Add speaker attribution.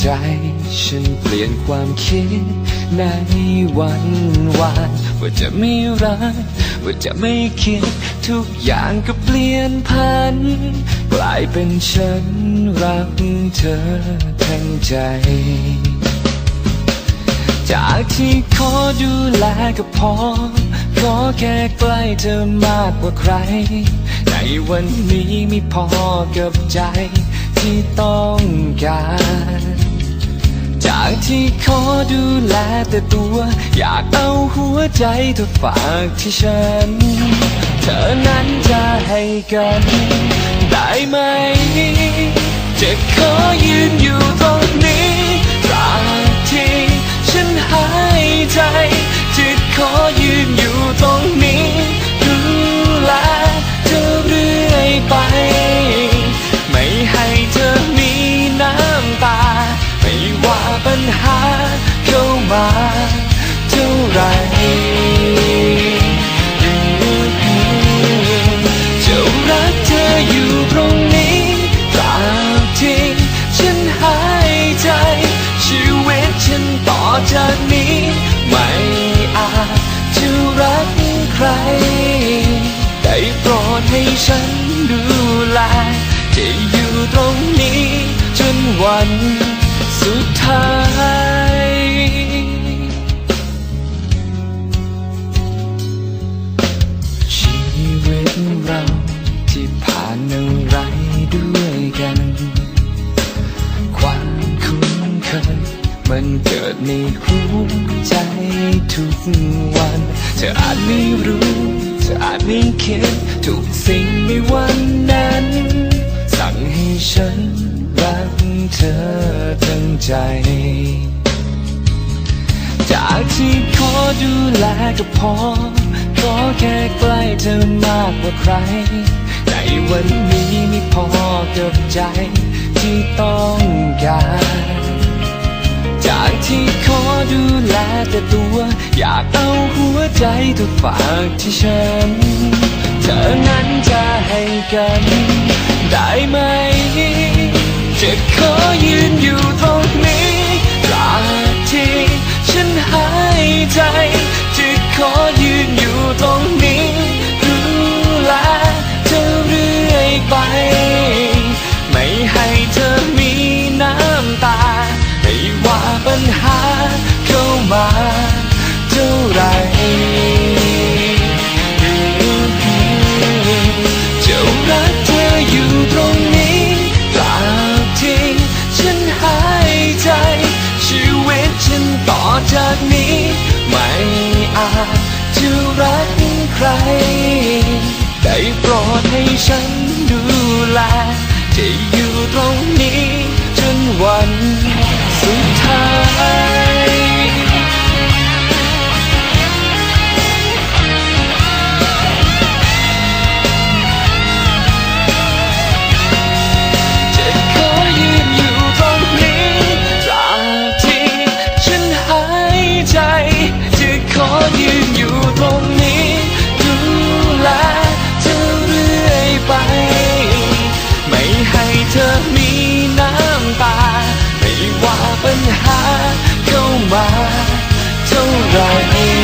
Speaker 1: ใจ ฉันเปลี่ยนความคิดในวันวานว่าจะไม่รัก ว่าจะไม่คิด ทุกอย่างก็เปลี่ยนพัน กลายเป็นฉันรักเธอทั้งใจ จากที่ขอดูแลก็พอ ขอแค่ใกล้เธอมากกว่าใคร ในวันนี้ไม่พอกับใจที่ต้องการ ที่ขอดูแลแต่ตัว อยากเอาหัวใจเธอฝากที่ฉัน เธอนั้นจะให้กัน ได้ไหม จะขอยืนอยู่ตรง จากนี้ ไม่อาจจะรักใคร ได้โปรดให้ฉันดูแลจะอยู่ตรงนี้ จนวันสุดท้าย มันเกิดในหัวใจทุกวัน เธออาจไม่รู้ เธออาจไม่คิด ทุกสิ่งในวันนั้น สั่งให้ฉันรักเธอทั้งใจ จากที่ขอดูแลก็พอ ขอแค่ใกล้เธอมากกว่าใคร ในวันนี้ไม่พอกับใจที่ต้องการากที่ขอดูแลแต่ตัว อยากเอาหัวใจทุกฝากที่ฉัน เธอนั้นจะให้กัน ได้ไหม จะขอยืนอยู่ตรงนี้ อจากนี้ ไม่อาจจะรักใคร ได้โปรดให้ฉันดูแลจะ I need